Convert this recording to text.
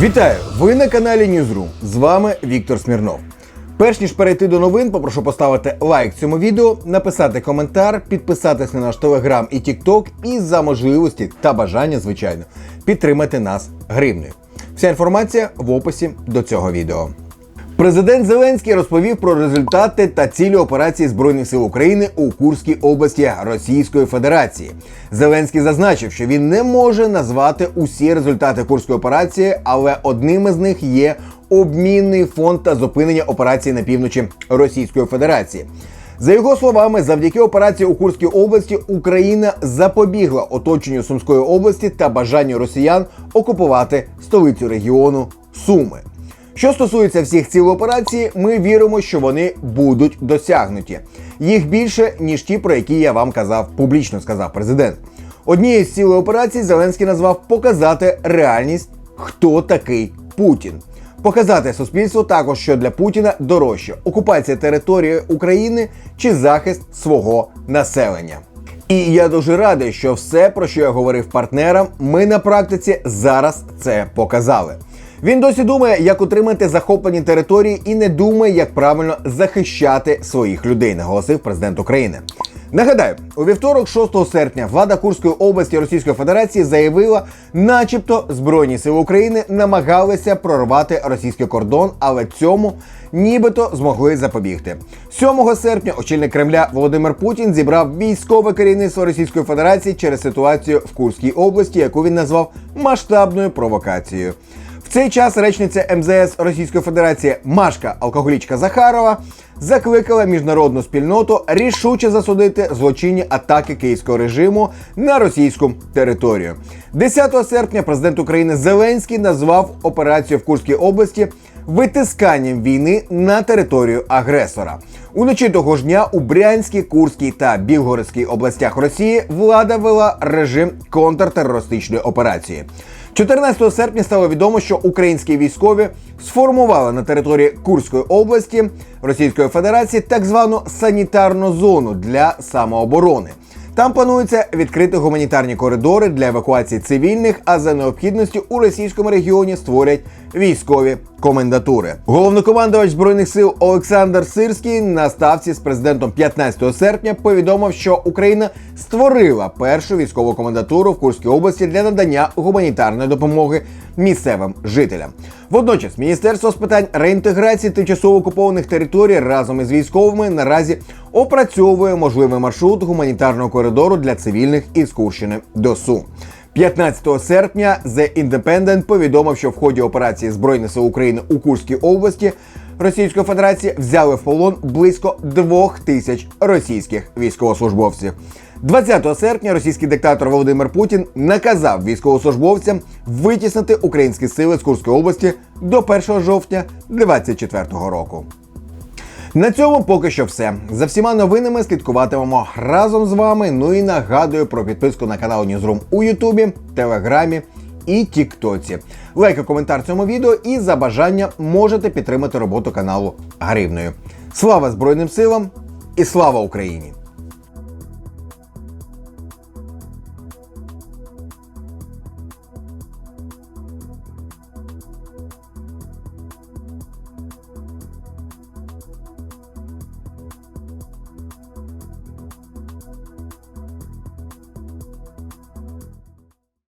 Вітаю! Ви на каналі Newsroom. З вами Віктор Смірнов. Перш ніж перейти до новин, попрошу поставити лайк цьому відео, написати коментар, підписатись на наш телеграм і тікток, і за можливості та бажання, звичайно, підтримати нас гривнею. Вся інформація в описі до цього відео. Президент Зеленський розповів про результати та цілі операції Збройних сил України у Курській області Російської Федерації. Зеленський зазначив, що він не може назвати усі результати курської операції, але одним із них є обмінний фонд та зупинення операції на півночі Російської Федерації. За його словами, завдяки операції у Курській області Україна запобігла оточенню Сумської області та бажанню росіян окупувати столицю регіону Суми. Що стосується всіх цілей операції, ми віримо, що вони будуть досягнуті. Їх більше ніж ті, про які я вам казав публічно, сказав президент. Однією з цілей операції Зеленський назвав показати реальність, хто такий Путін. Показати суспільству також, що для Путіна дорожче окупація території України чи захист свого населення. І я дуже радий, що все, про що я говорив партнерам, ми на практиці зараз це показали. Він досі думає, як утримати захоплені території, і не думає, як правильно захищати своїх людей, наголосив президент України. Нагадаю, у вівторок, 6 серпня, влада Курської області Російської Федерації заявила, начебто Збройні сили України намагалися прорвати російський кордон, але цьому нібито змогли запобігти. 7 серпня очільник Кремля Володимир Путін зібрав військове керівництво Російської Федерації через ситуацію в Курській області, яку він назвав масштабною провокацією. Цей час речниця МЗС Російської Федерації Машка Алкоголічка Захарова закликала міжнародну спільноту рішуче засудити злочинні атаки київського режиму на російську територію. 10 серпня президент України Зеленський назвав операцію в Курській області витисканням війни на територію агресора. Уночі того ж дня у Брянській, Курській та Білгородській областях Росії влада вела режим контртерористичної операції. 14 серпня стало відомо, що українські військові сформували на території Курської області Російської Федерації так звану санітарну зону для самооборони. Там планується відкрити гуманітарні коридори для евакуації цивільних, а за необхідності у російському регіоні створять військові комендатури. Головнокомандувач збройних сил Олександр Сирський на ставці з президентом 15 серпня повідомив, що Україна створила першу військову комендатуру в Курській області для надання гуманітарної допомоги місцевим жителям. Водночас Міністерство з питань реінтеграції тимчасово окупованих територій разом із військовими наразі опрацьовує можливий маршрут гуманітарного коридору для цивільних із Курщини до Сум. 15 серпня The Independent повідомив, що в ході операції Збройних сил України у Курській області Російської Федерації взяли в полон близько двох тисяч російських військовослужбовців. 20 серпня російський диктатор Володимир Путін наказав військовослужбовцям витіснити українські сили з Курської області до 1 жовтня 2024 року. На цьому поки що все. За всіма новинами слідкуватимемо разом з вами. Ну і нагадую про підписку на канал Newsroom у Ютубі, Телеграмі і Тіктоці. Лайк і коментар цьому відео і за бажання можете підтримати роботу каналу гривною. Слава Збройним силам і слава Україні!